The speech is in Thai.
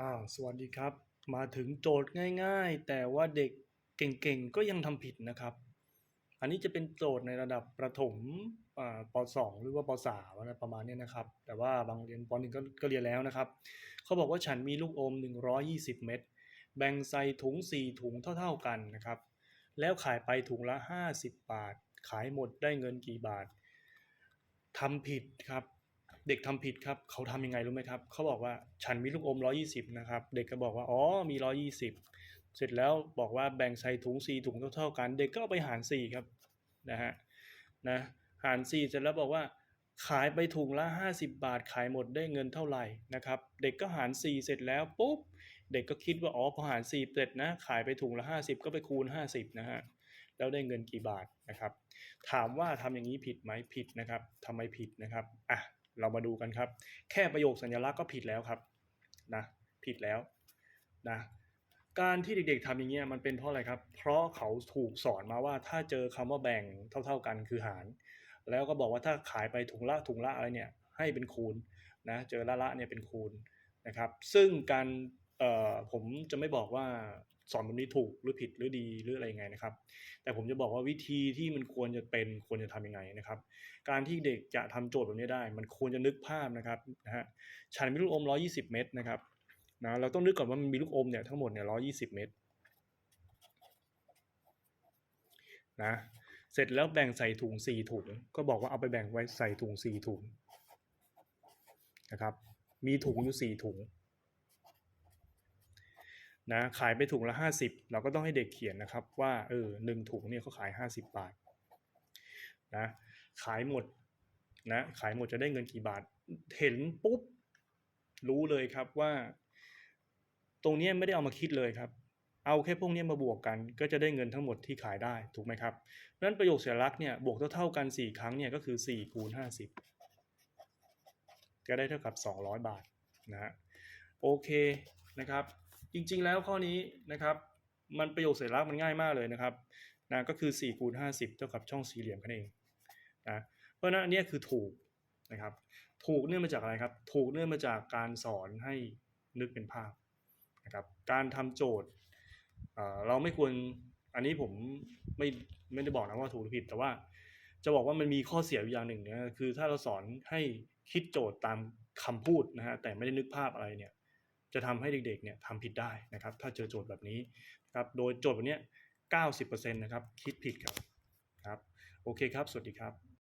อ่าสวัสดีครับ มาถึงโจทย์ง่าย ๆ แต่ว่าเด็กเก่งๆก็ยังทำผิดนะครับ อันนี้จะเป็นโจทย์ในระดับประถมป .2 หรือว่าป .3 อะไรประมาณนี้นะครับ แต่ว่าบางเรียนป .1 ก็ก็เรียนแล้วนะครับ เขาบอกว่าฉันมีลูกอม 120 เม็ดแบ่งใส่ถุง 4 ถุงเท่า ๆกันนะครับ แล้วขายไปถุงละ 50 บาท ขายหมดได้เงินกี่บาททำผิดครับ เด็กทำผิดครับเขาทำยังไงรู้ไหมครับเขาบอกว่าฉันมีลูกอม120นะครับเด็กก็บอกว่าอ๋อมี120เสร็จแล้วบอกว่าแบ่งใส่ถุง4ถุงเท่าๆกัน เด็กก็เอาไปหาร4ครับนะฮะนะหาร4เสร็จแล้วบอกว่าขายไปถุงละ 50 บาทขายหมดได้เงินเท่าไหร่นะครับ เด็กก็หาร 4 เสร็จแล้วปุ๊บเด็กก็คิดว่าอ๋อพอหาร 4 เสร็จนะขายไปถุงละ 50 ก็ไปคูณ 50 นะฮะแล้วได้เงินกี่บาทนะครับ ถามว่าทำอย่างนี้ผิดไหมผิดนะครับทำไมผิดนะครับอะ เรามาดูกันครับ แค่ประโยคสัญลักษณ์ก็ผิดแล้วครับนะผิดแล้วนะการที่เด็กๆทำอย่างเงี้ยมันเป็นเพราะอะไรครับ เพราะเขาถูกสอนมาว่าถ้าเจอคำว่าแบ่งเท่า ๆกันคือหาร แล้วก็บอกว่าถ้าขายไปถุงละถุงละอะไรเนี่ยให้เป็นคูณนะเจอละละเนี่ยเป็นคูณนะครับ ซึ่งการเอ่อผมจะไม่บอกว่า สอนแบบนี้ถูกหรือผิดหรือดีหรืออะไรยังไงนะครับ แต่ผมจะบอกว่าวิธีที่มันควรจะเป็นควรจะทำยังไงนะครับ การที่เด็กจะทำโจทย์แบบนี้ได้ มันควรจะนึกภาพนะครับนะฮะฉันมีลูกอม 120 เม็ดนะครับนะเราต้องนึกก่อนว่ามันมีลูกอมเนี่ยทั้งหมดเนี่ย120 เม็ดนะเสร็จแล้วแบ่งใส่ถุง 4 ถุง ก็บอกว่าเอาไปแบ่งไว้ใส่ถุง 4 ถุงนะครับมีถุงอยู่ 4 ถุง นะขายไปถุงละ 50 เราก็ต้องให้เด็กเขียนนะครับว่าเออหนึ่งถุงเนี่ยเขาขาย 50 บาทนะขายหมดนะขายหมดจะได้เงินกี่บาท เห็นปุ๊บรู้เลยครับว่า ตรงนี้ไม่ได้เอามาคิดเลยครับ เอาแค่พวกนี้มาบวกกัน ก็จะได้เงินทั้งหมดที่ขายได้ถูกไหมครับนั้นประโยคสัญลักษณ์เนี่ยบวกเท่าๆกัน 4 ครั้งเนี่ยก็คือ4คูณ50 ก็ได้เท่ากับ 200 บาทนะฮะโอเคนะครับ จริงๆแล้วข้อนี้นะครับ มันประโยคสัญลักษณ์มันง่ายมากเลยนะครับนะก็คือ4คูณ50 เท่ากับช่องสี่เหลี่ยมนั่นเองนะเพราะฉะนั้นอันเนี้ยคือถูกนะครับ ถูกเนื่องมาจากอะไรครับ ถูกเนื่องมาจากการสอนให้นึกเป็นภาพนะครับ การทำโจทย์เอ่อเราไม่ควรอันนี้ผมไม่ไม่ได้บอกนะว่าถูกหรือผิด แต่ว่าจะบอกว่ามันมีข้อเสียอยู่อย่างหนึ่งนะคือถ้าเราสอนให้คิดโจทย์ตามคำพูดนะฮะแต่ไม่ได้นึกภาพอะไรเนี่ย จะทำให้เด็กๆเนี่ยทำผิดได้นะครับ ถ้าเจอโจทย์แบบนี้นะครับโดยโจทย์แบบนี้90%นะครับคิดผิดครับครับ โอเคครับ สวัสดีครับ